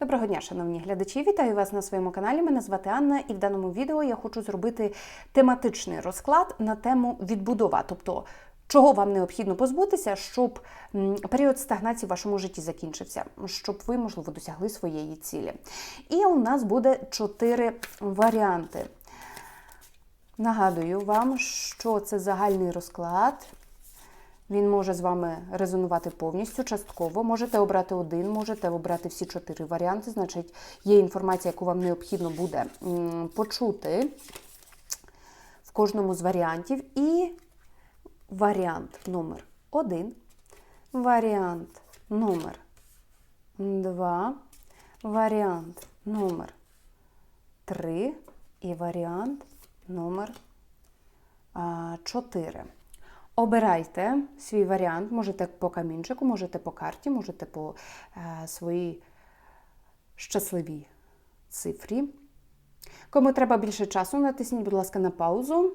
Доброго дня, шановні глядачі! Вітаю вас на своєму каналі. Мене звати Анна, і в даному відео я хочу зробити тематичний розклад на тему відбудова, тобто чого вам необхідно позбутися, щоб період стагнації в вашому житті закінчився, щоб ви, можливо, досягли своєї цілі. І у нас буде чотири варіанти. Нагадую вам, що це загальний розклад. Він може з вами резонувати повністю, частково. Можете обрати один, можете обрати всі чотири варіанти. Значить, є інформація, яку вам необхідно буде почути в кожному з варіантів. І варіант номер один, варіант номер два, варіант номер три і варіант номер чотири. Обирайте свій варіант, можете по камінчику, можете по карті, можете по е, своїй щасливій цифрі. Кому треба більше часу, натисніть, будь ласка, на паузу,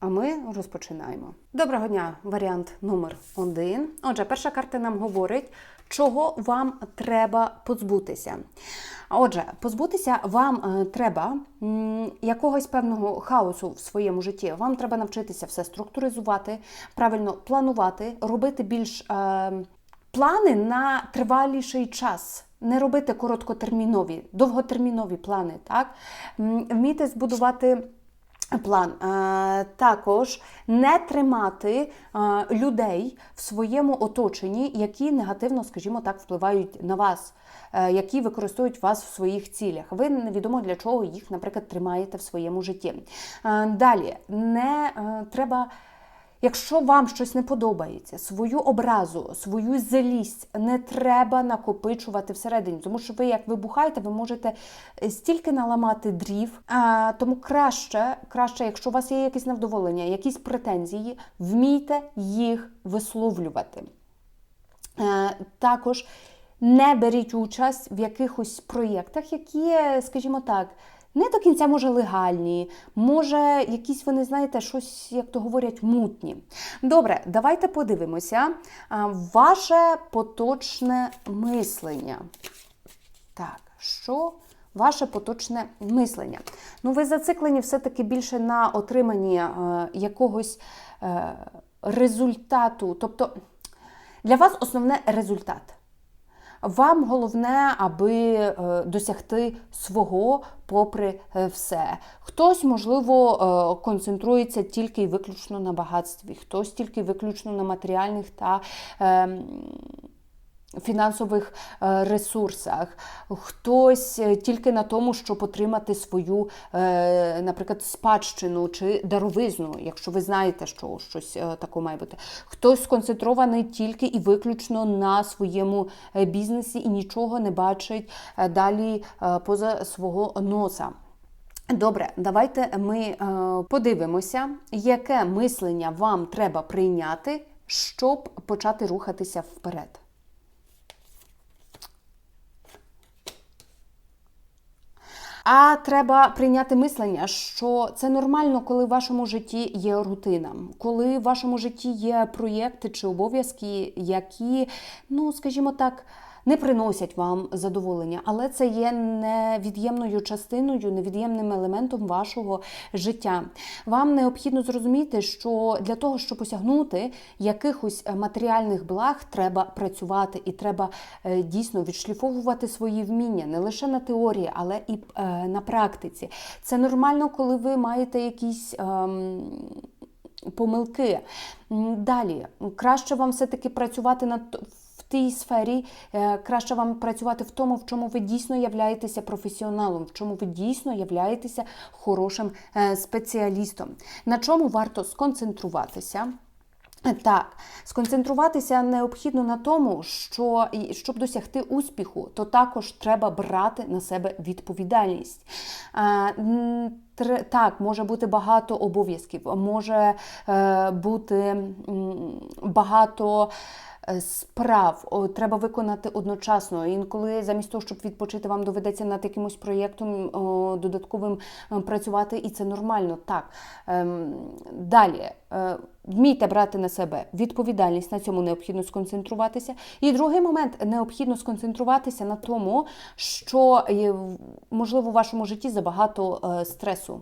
а ми розпочинаємо. Доброго дня, варіант номер один. Отже, перша карта нам говорить, чого вам треба позбутися. Отже, позбутися вам е, треба якогось певного хаосу в своєму житті. Вам треба навчитися все структуризувати, правильно планувати, робити більш е, плани на триваліший час. Не робити короткотермінові, довготермінові плани, так? Вміти збудувати план. Е, Також не тримати е, людей в своєму оточенні, які негативно, скажімо так, впливають на вас, е, які використовують вас в своїх цілях. Ви невідомо для чого їх, наприклад, тримаєте в своєму житті. Далі не треба. Якщо вам щось не подобається, свою образу, свою злість не треба накопичувати всередині, тому що ви, як вибухаєте, ви можете е, стільки наламати дрів. А, тому краще, краще, якщо у вас є якесь невдоволення, якісь претензії, вмійте їх висловлювати. Е, також не беріть участь в якихось проєктах, які, скажімо так, не до кінця може легальні, може, якісь вони, знаєте, щось, як то говорять, мутні. Добре, давайте подивимося ваше поточне мислення. Так, що ваше поточне мислення? Ну, ви зациклені все-таки більше на отриманні е, якогось е, результату. Тобто для вас основне результат. Вам головне, аби е, досягти свого попри е, все. Хтось, можливо, е, концентрується тільки і виключно на багатстві, хтось тільки виключно на матеріальних та е, фінансових е, ресурсах, хтось е, тільки на тому, щоб отримати свою, е, наприклад, спадщину чи даровизну, якщо ви знаєте, що щось таке має бути. Хтось сконцентрований тільки і виключно на своєму бізнесі і нічого не бачить далі поза свого носа. Добре, давайте ми подивимося, яке мислення вам треба прийняти, щоб почати рухатися вперед. А треба прийняти мислення, що це нормально, коли в вашому житті є рутина, коли в вашому житті є проєкти чи обов'язки, які, ну скажімо так, не приносять вам задоволення, але це є невід'ємною частиною, невід'ємним елементом вашого життя. Вам необхідно зрозуміти, що для того, щоб осягнути якихось матеріальних благ, треба працювати і треба е, дійсно відшліфовувати свої вміння не лише на теорії, але і е, на практиці. Це нормально, коли ви маєте якісь. ем, Помилки. Далі, краще вам все-таки працювати над тій сфері, е, краще вам працювати в тому, в чому ви дійсно являєтеся професіоналом, в чому ви дійсно являєтеся хорошим е, спеціалістом. На чому варто сконцентруватися? Так, сконцентруватися необхідно на тому, що щоб досягти успіху, то також треба брати на себе відповідальність. Е, Так, може бути багато обов'язків, може бути багато справ треба виконати одночасно. Інколи замість того, щоб відпочити, вам доведеться над якимось проєктом додатковим е, працювати, і це нормально. Так. Ем, Далі. е, Вмійте брати на себе відповідальність, на цьому необхідно сконцентруватися. І другий момент необхідно сконцентруватися на тому, що е, можливо в вашому житті забагато е, стресу.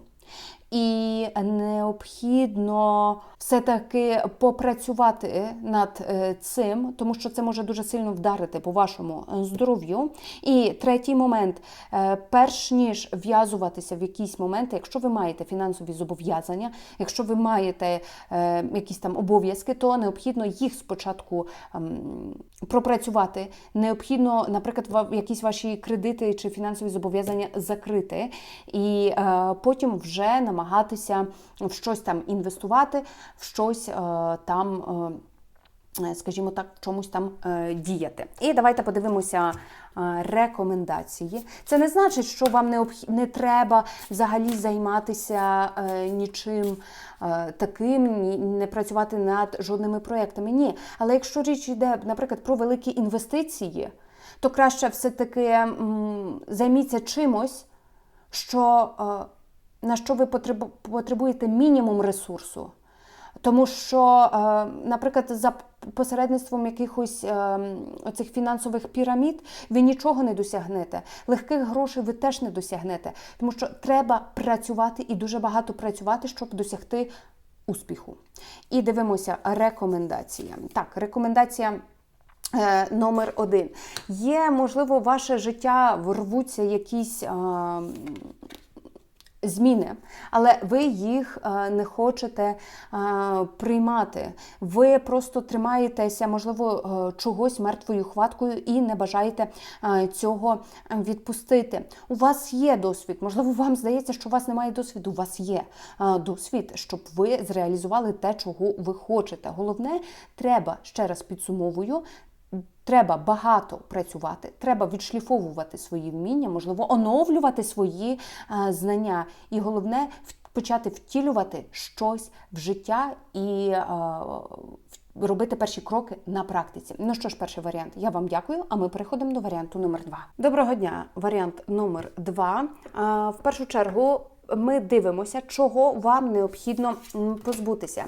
І необхідно все-таки попрацювати над е, цим, тому що це може дуже сильно вдарити по вашому е, здоров'ю. І третій момент, е, перш ніж в'язуватися в якісь моменти, якщо ви маєте фінансові зобов'язання, якщо ви маєте якісь там обов'язки, то необхідно їх спочатку ем, пропрацювати. Необхідно, наприклад, якісь ваші кредити чи фінансові зобов'язання закрити, і потім вже намагатися в щось там інвестувати, в щось е, там. е, Скажімо так, чомусь там е, діяти. І давайте подивимося рекомендації. Це не значить, що вам не, обх... не треба взагалі займатися е, нічим е, таким, ні, не працювати над жодними проектами. Ні. Але якщо річ йде, наприклад, про великі інвестиції, то краще все-таки займіться чимось, що, е, на що ви потребуєте мінімум ресурсу. Тому що, е, наприклад, за посередництвом якихось е, оцих фінансових пірамід ви нічого не досягнете. Легких грошей ви теж не досягнете, тому що треба працювати і дуже багато працювати, щоб досягти успіху. І дивимося рекомендація. Так, рекомендація. Е, Номер один. Є, можливо, ваше життя врвуться якісь зміни, але ви їх е, не хочете е, приймати. Ви просто тримаєтеся, можливо, е, чогось мертвою хваткою і не бажаєте цього відпустити. У вас є досвід, можливо, вам здається, що у вас немає досвіду. У вас є досвід, щоб ви зреалізували те, чого ви хочете. Головне, треба ще раз підсумовую. Треба багато працювати, треба відшліфовувати свої вміння, можливо, оновлювати свої е, знання. І головне почати втілювати щось в життя і е, робити перші кроки на практиці. Ну що ж, перший варіант. Я вам дякую, а ми переходимо до варіанту номер два. Доброго дня, варіант номер два. Е, в першу чергу ми дивимося, чого вам необхідно позбутися.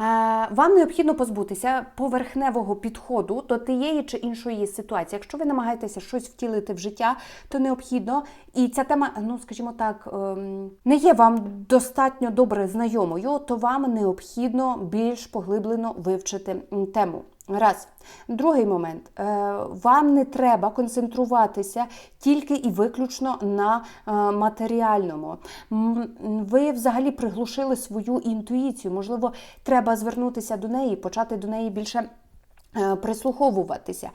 Е, Вам необхідно позбутися поверхневого підходу до тієї чи іншої ситуації. Якщо ви намагаєтеся щось втілити в життя, то необхідно, і ця тема, ну скажімо так, ем, не є вам достатньо добре знайомою, то вам необхідно більш поглиблено вивчити тему. Раз. Другий момент. Е, Вам не треба концентруватися тільки і виключно на е, матеріальному. Ви взагалі приглушили свою інтуїцію. Можливо, треба звернутися до неї, почати до неї більше. е, Прислуховуватися.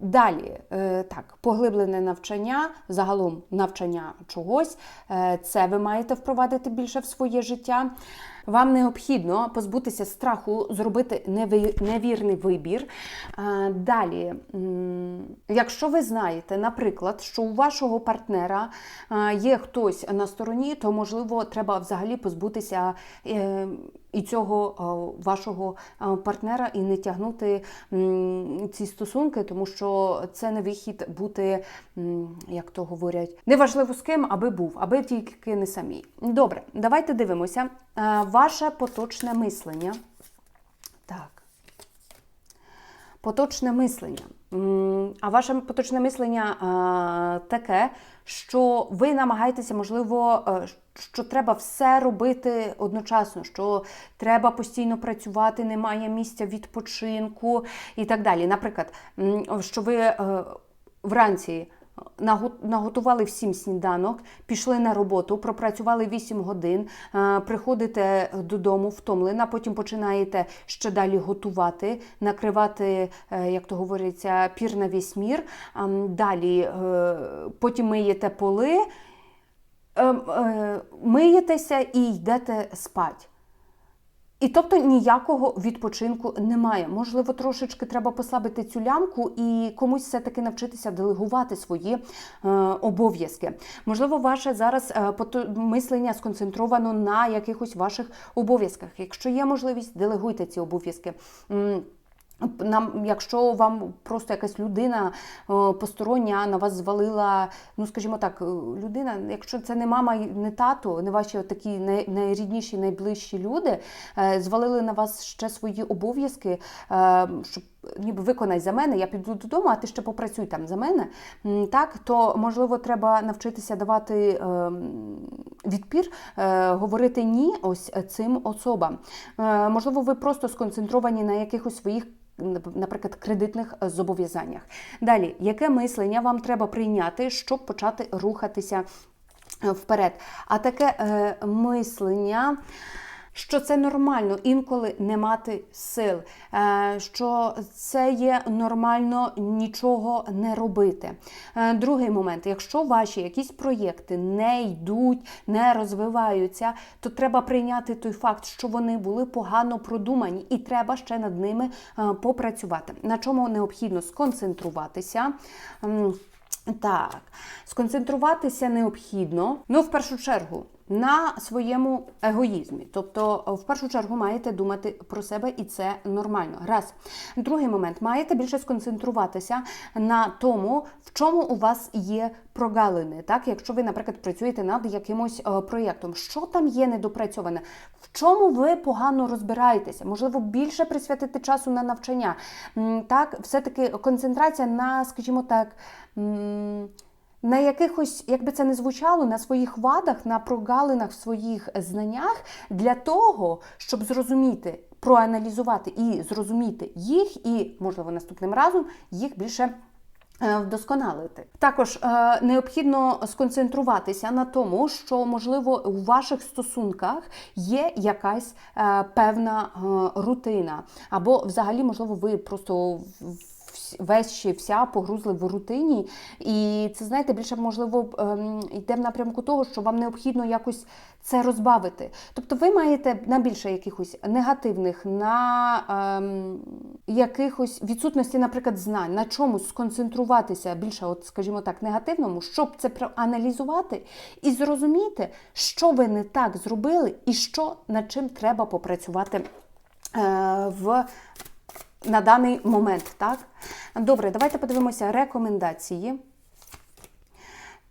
Далі, так, поглиблене навчання, загалом навчання чогось, це ви маєте впровадити більше в своє життя. Вам необхідно позбутися страху, зробити невірний вибір. Е, Далі, якщо ви знаєте, наприклад, що у вашого партнера е, є хтось на стороні, то можливо треба взагалі позбутися е, і цього е, вашого е, партнера і не тягнути ці стосунки, тому що це не вихід бути, як то говорять, неважливо з ким, аби був, аби тільки не самі. Добре, давайте дивимося. Е, Ваше поточне мислення. Так. Поточне мислення. А ваше поточне мислення е, таке, що ви намагаєтеся, можливо, е, що треба все робити одночасно, що треба постійно працювати, немає місця відпочинку і так далі. Наприклад, що ви е, вранці наготували всім сніданок, пішли на роботу, пропрацювали 8 годин, е, приходите додому втомлена, потім починаєте ще далі готувати, накривати, е, як то говориться, пір на весь мір. Далі е, потім миєте поли, е, е, миєтеся і йдете спать. І тобто ніякого відпочинку немає. Можливо, трошечки треба послабити цю лямку і комусь все-таки навчитися делегувати свої е, обов'язки. Можливо, ваше зараз е, мислення сконцентровано на якихось ваших обов'язках. Якщо є можливість, делегуйте ці обов'язки. Нам, якщо вам просто якась людина е, постороння на вас звалила, ну скажімо так, е, людина, якщо це не мама, не тато, не ваші такі найрідніші, найближчі люди, е, звалили на вас ще свої обов'язки, щоб ніби виконай за мене, я піду додому, а ти ще попрацюй там за мене. Так, то можливо треба навчитися давати е, відпір, е, говорити ні ось цим особам. Е, Можливо, ви просто сконцентровані на якихось своїх наприклад, кредитних зобов'язаннях. Далі, яке мислення вам треба прийняти, щоб почати рухатися е, вперед? А таке е, мислення. Що це нормально інколи не мати сил, е, що це є нормально нічого не робити. Е, Другий момент: якщо ваші якісь проєкти не йдуть, не розвиваються, то треба прийняти той факт, що вони були погано продумані, і треба ще над ними е, попрацювати. На чому необхідно сконцентруватися. Так, сконцентруватися необхідно, ну, в першу чергу, на своєму егоїзмі. Тобто, в першу чергу, маєте думати про себе, і це нормально. Раз. Другий момент, маєте більше сконцентруватися на тому, в чому у вас є прогалини. Так, якщо ви, наприклад, працюєте над якимось е, проєктом, що там є недопрацьоване, в чому ви погано розбираєтеся, можливо, більше присвятити часу на навчання. Так, все-таки концентрація на, скажімо так. На якихось, як би це не звучало, на своїх вадах, на прогалинах в своїх знаннях для того, щоб зрозуміти, проаналізувати і зрозуміти їх, і, можливо, наступним разом їх більше. е, Вдосконалити також е, необхідно сконцентруватися на тому, що можливо у ваших стосунках є якась е, певна е, рутина, або взагалі, можливо, ви просто в- весь ще вся погрузли в рутині, і це знаєте, більше можливо ем, йде в напрямку того, що вам необхідно якось це розбавити. Тобто, ви маєте на більше якихось негативних, на ем, якихось відсутності, наприклад, знань, на чомусь сконцентруватися більше, от скажімо так, негативному, щоб це проаналізувати і зрозуміти, що ви не так зробили, і що над чим треба попрацювати е, в на даний момент. Так? Добре, давайте подивимося рекомендації.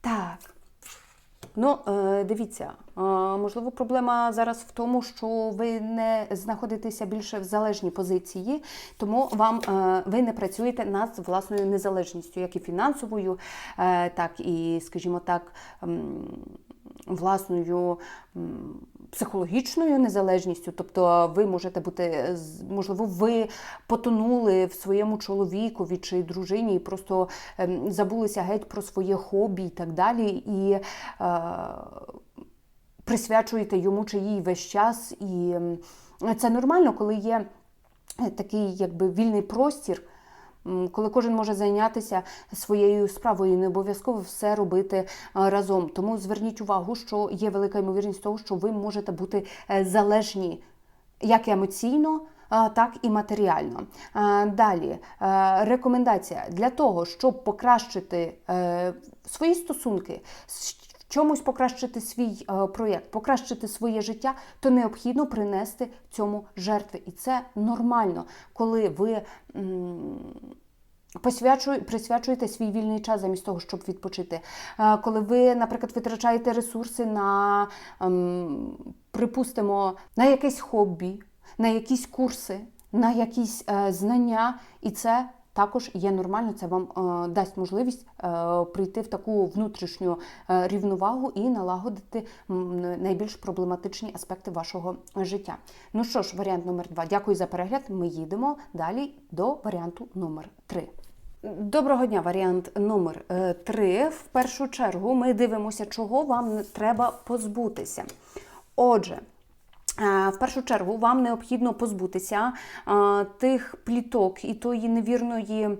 Так. Ну, е, дивіться, е, можливо, проблема зараз в тому, що ви не знаходитеся більше в залежній позиції, тому вам е, ви не працюєте над власною незалежністю, як і фінансовою, так і, скажімо так, власною психологічною незалежністю. Тобто ви можете бути, можливо, ви потонули в своєму чоловікові чи дружині і просто ем, забулися геть про своє хобі і так далі. І присвячуєте йому чи їй весь час. І ем, це нормально, коли є е, такий якби вільний простір. Коли кожен може зайнятися своєю справою не обов'язково все робити е, разом. Тому зверніть увагу, що є велика ймовірність того, що ви можете бути е, залежні як емоційно, так і матеріально. Далі е, рекомендація для того, щоб покращити свої стосунки. Чомусь покращити свій е, проєкт, покращити своє життя, то необхідно принести цьому жертви. І це нормально, коли ви м, Посвячуй, присвячуєте свій вільний час замість того, щоб відпочити. Е, Коли ви, наприклад, витрачаєте ресурси на, ем, припустимо, на якесь хобі, на якісь курси, на якісь е, знання, і це також є нормально, це вам е, дасть можливість е, прийти в таку внутрішню е, рівновагу і налагодити найбільш проблематичні аспекти вашого життя. Ну що ж, варіант номер два. Дякую за перегляд. Ми їдемо далі до варіанту номер три. Доброго дня, варіант номер 3. В першу чергу ми дивимося, чого вам треба позбутися. Отже, в першу чергу вам необхідно позбутися е, тих пліток і тої невірної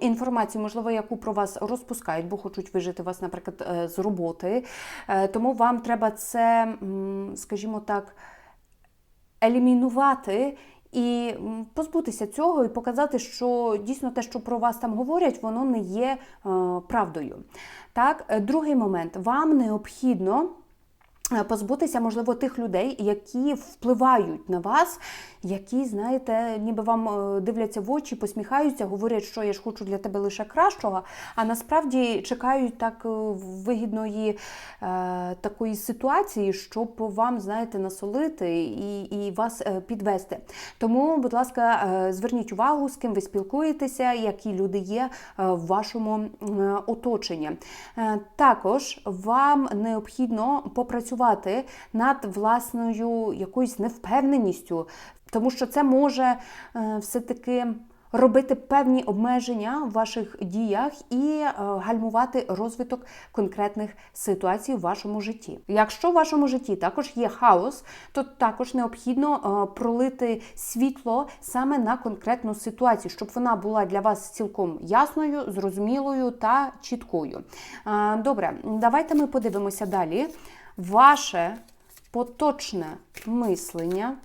інформації, можливо, яку про вас розпускають, бо хочуть вижити вас, наприклад, е, з роботи. Е, Тому вам треба це, скажімо так, елімінувати і позбутися цього і показати, що дійсно те, що про вас там говорять, воно не є е, правдою. Так, Е, другий момент. Вам необхідно е, позбутися, можливо, тих людей, які впливають на вас, які, знаєте, ніби вам е, дивляться в очі, посміхаються, говорять, що я ж хочу для тебе лише кращого, а насправді чекають так е, вигідної е, такої ситуації, щоб вам, знаєте, насолити і, і вас е, підвести. Тому, будь ласка, е, зверніть увагу, з ким ви спілкуєтеся, які люди є е, в вашому оточенні. Е, Також вам необхідно попрацювати над власною якоюсь невпевненістю, тому що це може е, все-таки. Робити певні обмеження в ваших діях і е, гальмувати розвиток конкретних ситуацій в вашому житті. Якщо в вашому житті також є хаос, то також необхідно е, пролити світло саме на конкретну ситуацію, щоб вона була для вас цілком ясною, зрозумілою та чіткою. Добре, давайте ми подивимося далі. Ваше поточне мислення.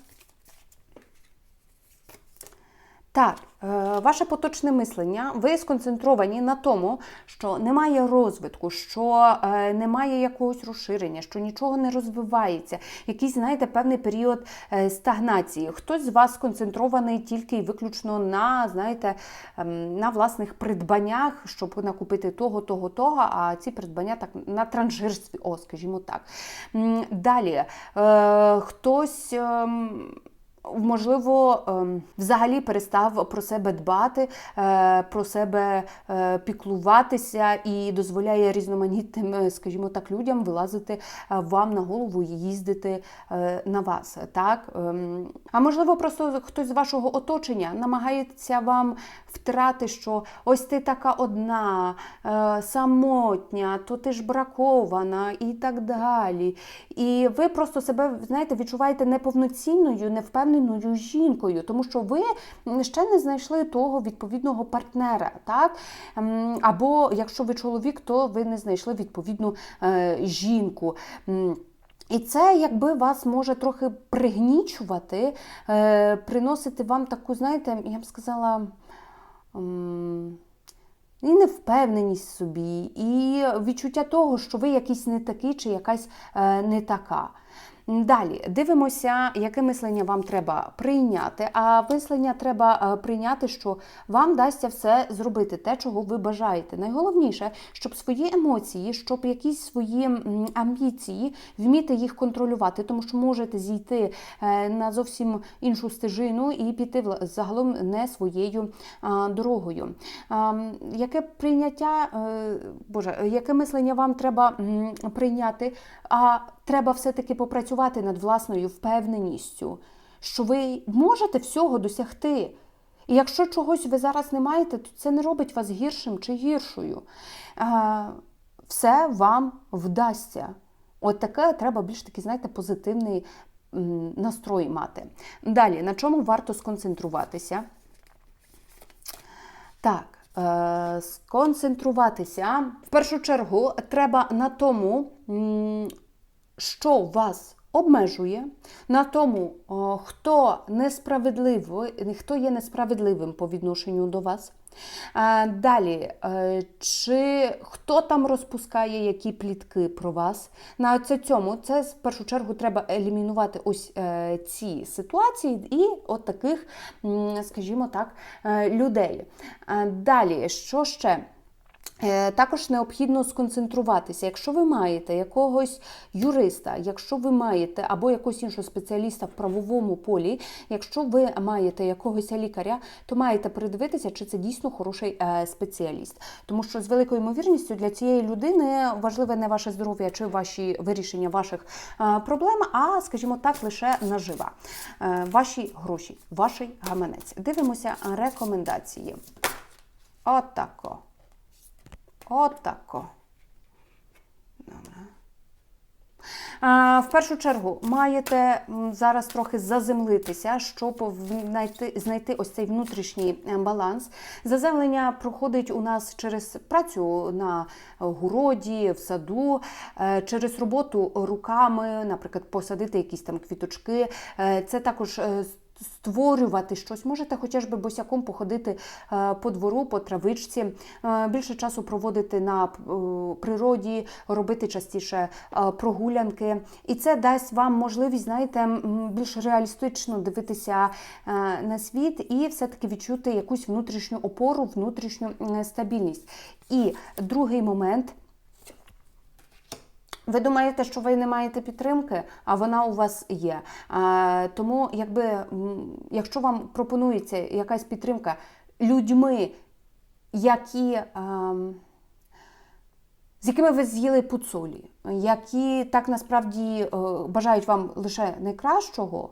Так, е, ваше поточне мислення, ви сконцентровані на тому, що немає розвитку, що е, немає якогось розширення, що нічого не розвивається, якийсь, знаєте, певний період е, стагнації. Хтось з вас сконцентрований тільки і виключно на, знаєте, ем, на власних придбаннях, щоб накупити того, того, того, а ці придбання так на транжирстві, о, скажімо так. Далі, хтось. Можливо, ем, взагалі перестав про себе дбати, е, про себе е, піклуватися і дозволяє різноманітним, е, скажімо так, людям вилазити вам на голову і їздити на вас. Так? Ем, А можливо, просто хтось з вашого оточення намагається вам втрати, що ось ти така одна, самотня, то ти ж бракована і так далі. І ви просто себе, знаєте, відчуваєте неповноцінною, невпевненою жінкою, тому що ви ще не знайшли того відповідного партнера. так? Ем, Або якщо ви чоловік, то ви не знайшли відповідну е, жінку. І це якби вас може трохи пригнічувати, е, приносити вам таку, знаєте, я б сказала. і невпевненість в собі, і відчуття того, що ви якийсь не такий чи якась е, не така. Далі дивимося, яке мислення вам треба прийняти. А мислення треба е, прийняти, що вам дасться все зробити, те, чого ви бажаєте. Найголовніше, щоб свої емоції, щоб якісь свої амбіції вміти їх контролювати, тому що можете зійти е, на зовсім іншу стежину і піти загалом не своєю дорогою. Яке прийняття, е, Боже, яке мислення вам треба прийняти? А треба все-таки попрацювати над власною впевненістю, що ви можете всього досягти. І якщо чогось ви зараз не маєте, то це не робить вас гіршим чи гіршою. Все вам вдасться. От таке треба більш такий, знаєте, позитивний настрой мати. Далі, на чому варто сконцентруватися? Так, е, сконцентруватися. В першу чергу треба на тому, що вас обмежує, на тому, хто несправедливий, хто є несправедливим по відношенню до вас. Е, Далі, е, чи хто там розпускає які плітки про вас? На цьому це в першу чергу треба елімінувати ось е, ці ситуації і от таких, скажімо так, людей. Далі, що ще? Е, Також необхідно сконцентруватися. Якщо ви маєте якогось юриста, якщо ви маєте або якогось іншого спеціаліста в правовому полі, якщо ви маєте якогось лікаря, то маєте передивитися, чи це дійсно хороший е, спеціаліст. Тому що з великою ймовірністю для цієї людини важливе не ваше здоров'я чи ваші вирішення ваших е, проблем, а, скажімо так, лише нажива. Ваші гроші, ваш гаманець. Дивимося рекомендації. Отако. Отако. Добре. В першу чергу маєте зараз трохи заземлитися, щоб знайти, знайти ось цей внутрішній е, баланс. Заземлення проходить у нас через працю на городі, в саду, е, через роботу руками, наприклад, посадити якісь там квіточки. Е, Це також створювати щось. Можете хоча б босяком походити е, по двору, по травичці, е, більше часу проводити на е, природі, робити частіше прогулянки. І це дасть вам можливість, знаєте, більш реалістично дивитися на світ і все-таки відчути якусь внутрішню опору, внутрішню стабільність. І другий момент. Ви думаєте, що ви не маєте підтримки, а вона у вас є. Тому, якби, якщо вам пропонується якась підтримка людьми, які, з якими ви з'їли пуцулі, які так насправді е, бажають вам лише найкращого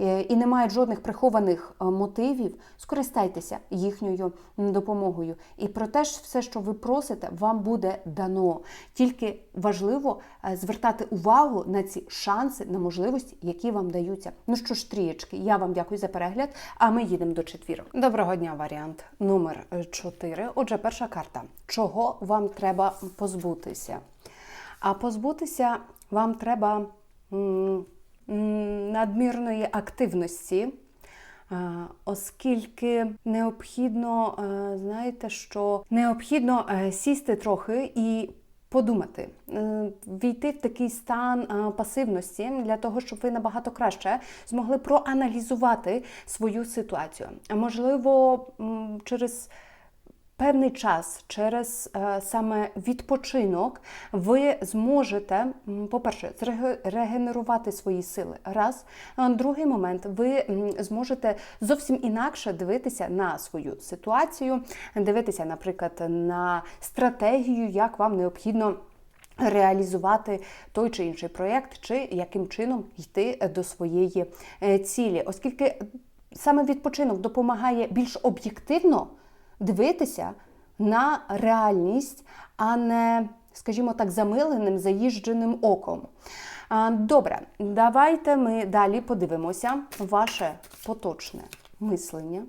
е, і не мають жодних прихованих е, мотивів, скористайтеся їхньою допомогою. І про те ж все, що ви просите, вам буде дано. Тільки важливо звертати увагу на ці шанси, на можливості, які вам даються. Ну що ж, трієчки, я вам дякую за перегляд, а ми їдемо до четвірок. Доброго дня, варіант номер 4. Отже, перша карта. Чого вам треба позбутися? А позбутися вам треба надмірної активності. Е, Оскільки необхідно, е, знаєте, що необхідно е, сісти трохи і подумати, війти в такий стан пасивності для того, щоб ви набагато краще змогли проаналізувати свою ситуацію. Можливо, через певний час через е, саме відпочинок ви зможете, по-перше, регенерувати свої сили. Раз. Другий момент, ви зможете зовсім інакше дивитися на свою ситуацію, дивитися, наприклад, на стратегію, як вам необхідно. Реалізувати той чи інший проєкт, чи яким чином йти до своєї е, цілі, оскільки саме відпочинок допомагає більш об'єктивно дивитися на реальність, а не, скажімо так, замиленим, заїждженим оком. Добре, давайте ми далі подивимося ваше поточне мислення.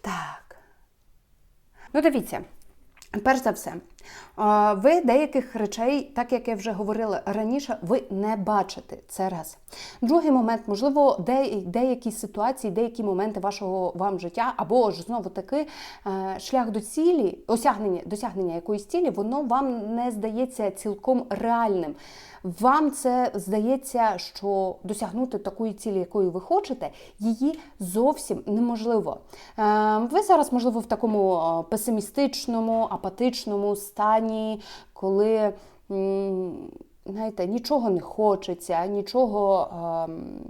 Так. Ну, дивіться. Перш за все, ви деяких речей, так як я вже говорила раніше, ви не бачите. Це раз. Другий момент, можливо, де, деякі ситуації, деякі моменти вашого вам життя, або ж знову таки е, шлях до цілі, осягнення досягнення якоїсь цілі, воно вам не здається цілком реальним. Вам це здається, що досягнути такої цілі, якої ви хочете, її зовсім неможливо. Е, Ви зараз, можливо, в такому е, песимістичному, апатичному стані, коли. Знаєте, нічого не хочеться, нічого, ем,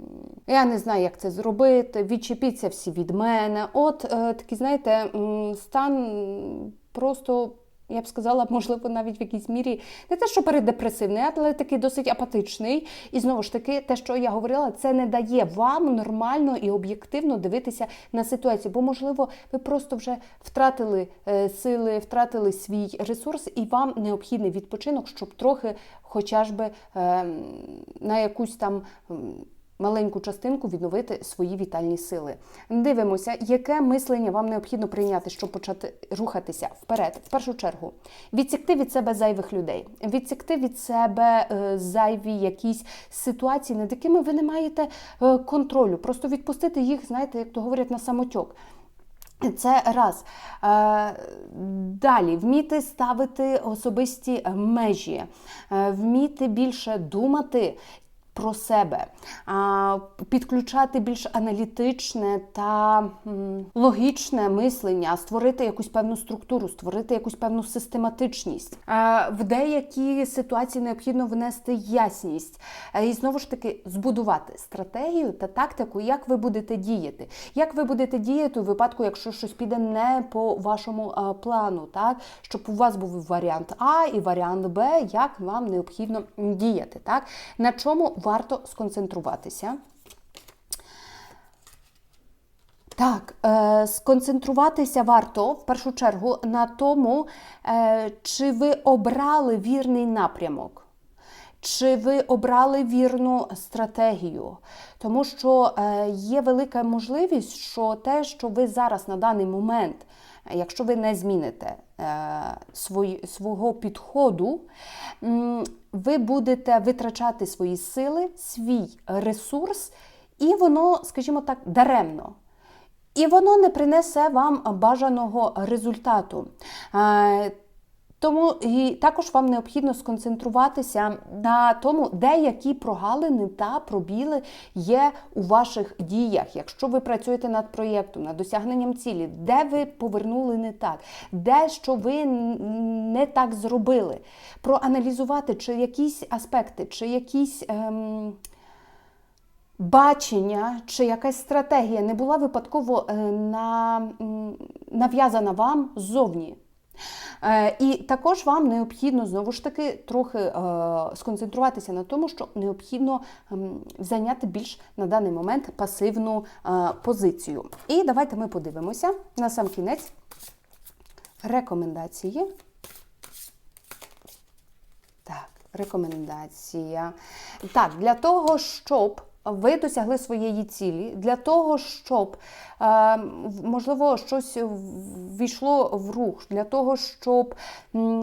я не знаю, як це зробити, відчепіться всі від мене. От е, такий, знаєте, стан просто, я б сказала, можливо, навіть в якійсь мірі не те, що передепресивний, але такий досить апатичний. І знову ж таки, те, що я говорила, це не дає вам нормально і об'єктивно дивитися на ситуацію. Бо, можливо, ви просто вже втратили е, сили, втратили свій ресурс, і вам необхідний відпочинок, щоб трохи, хоча ж би е, на якусь там. Маленьку частинку відновити свої вітальні сили. Дивимося, яке мислення вам необхідно прийняти, щоб почати рухатися вперед. В першу чергу, відсікти від себе зайвих людей, відсікти від себе е, зайві якісь ситуації, над якими ви не маєте е, контролю. Просто відпустити їх, знаєте, як то говорять, на самотьок. Це раз. Е, Далі вміти ставити особисті межі, вміти більше думати. Про себе, підключати більш аналітичне та логічне мислення, створити якусь певну структуру, створити якусь певну систематичність. В деякі ситуації необхідно внести ясність і знову ж таки збудувати стратегію та тактику, як ви будете діяти. Як ви будете діяти у випадку, якщо щось піде не по вашому плану, так щоб у вас був варіант А і варіант Б, як вам необхідно діяти, так на чому варто сконцентруватися. Так, е, сконцентруватися варто в першу чергу на тому, е, чи ви обрали вірний напрямок. Чи ви обрали вірну стратегію? Тому що е, є велика можливість, що те, що ви зараз на даний момент якщо ви не зміните е, свого підходу, ви будете витрачати свої сили, свій ресурс, і воно, скажімо так, даремно. І воно не принесе вам бажаного результату. Тому і також вам необхідно сконцентруватися на тому, де які прогалини та пробіли є у ваших діях. Якщо ви працюєте над проєктом, над досягненням цілі, де ви повернули не так, де що ви не так зробили, проаналізувати, чи якісь аспекти, чи якісь. Ем, бачення чи якась стратегія не була випадково е, нав'язана вам ззовні. Е, І також вам необхідно знову ж таки трохи е, сконцентруватися на тому, що необхідно ем, зайняти більш на даний момент пасивну е, позицію. І давайте ми подивимося на сам кінець рекомендації. Так, рекомендація. Так, для того, щоб ви досягли своєї цілі, для того, щоб е, можливо щось ввійшло в рух, для того, щоб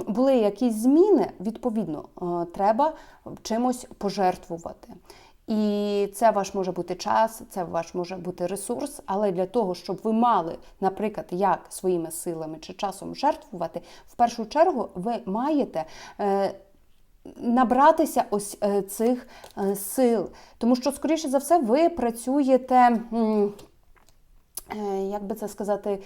були якісь зміни, відповідно, е, треба чимось пожертвувати. І це ваш може бути час, це ваш може бути ресурс, але для того, щоб ви мали, наприклад, як своїми силами чи часом жертвувати, в першу чергу ви маєте. Набратися ось е, цих е, сил, тому що, скоріше за все, ви працюєте, е, як би це сказати,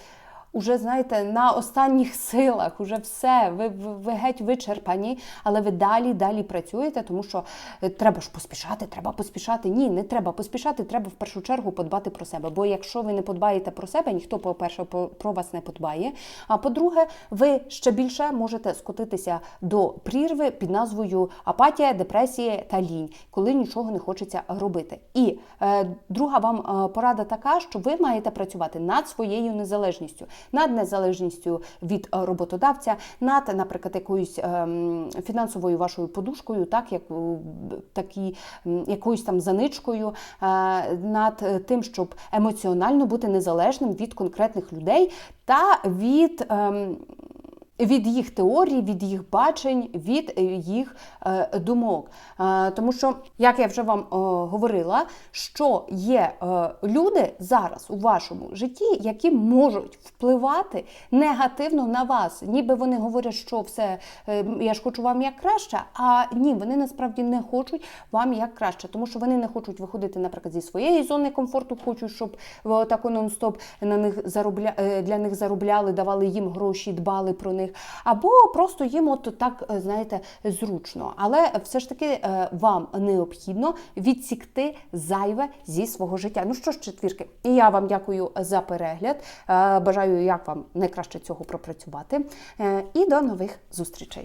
уже знаєте, на останніх силах, уже все, ви, ви, геть вичерпані, але ви далі, далі працюєте, тому що е, треба ж поспішати, треба поспішати. Ні, не треба поспішати, треба в першу чергу подбати про себе. Бо якщо ви не подбаєте про себе, ніхто, по-перше, по- про вас не подбає. А по-друге, ви ще більше можете скотитися до прірви під назвою апатія, депресія та лінь, коли нічого не хочеться робити. І е, друга вам е, порада така, що ви маєте працювати над своєю незалежністю, над незалежністю від е, роботодавця, над, наприклад, якоюсь ем, фінансовою вашою подушкою, так як такі, якоюсь там заничкою, е, над е, тим, щоб емоціонально бути незалежним від конкретних людей та від. Від їх теорій, від їх бачень, від е, їх е, думок. Е, тому що, як я вже вам говорила, що є люди зараз у вашому житті, які можуть впливати негативно на вас. Ніби вони говорять, що все, я ж хочу вам як краще, а ні, вони насправді не хочуть вам як краще, тому що вони не хочуть виходити, наприклад, зі своєї зони комфорту, хочуть, щоб так нон-стоп на них заробля... для них заробляли, давали їм гроші, дбали про них, або просто їм от так, е, знаєте, зручно. Але все ж таки е, вам необхідно відсікти зайве зі свого життя. Ну що ж, четвірки, і я вам дякую за перегляд. Е, Бажаю, як вам найкраще цього пропрацювати. І до нових зустрічей.